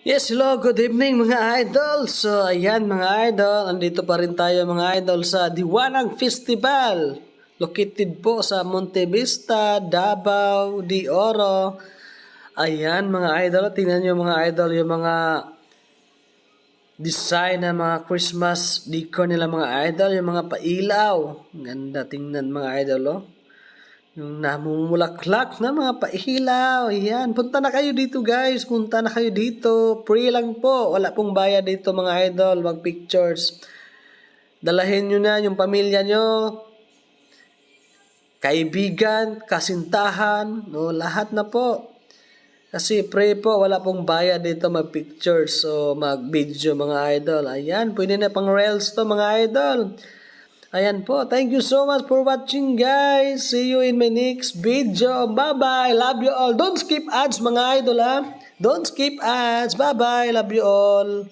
Yes, hello, good evening mga idol. So, ayan mga idol, andito pa rin tayo mga idol sa Diwanag Festival. Located po sa Monte Vista, Davao, de Oro. Ayan mga idol, tingnan nyo mga idol yung mga design ng mga Christmas decor nila mga idol, yung mga pailaw. Ganda tingnan mga idol, oh. Yung namumulaklak na mga pailaw. Ayan. Punta na kayo dito guys. Punta na kayo dito. Free lang po. Wala pong bayad dito mga idol. Mag pictures. Dalahin nyo na yung pamilya nyo. Kaibigan, kasintahan. No, lahat na po. Kasi free po. Wala pong bayad dito mag pictures. So mag video mga idol. Ayan. Pwede na pang reels to mga idol. Ayan po. Thank you so much for watching guys. See you in my next video. Bye-bye. Love you all. Don't skip ads mga idol ha. Don't skip ads. Bye-bye. Love you all.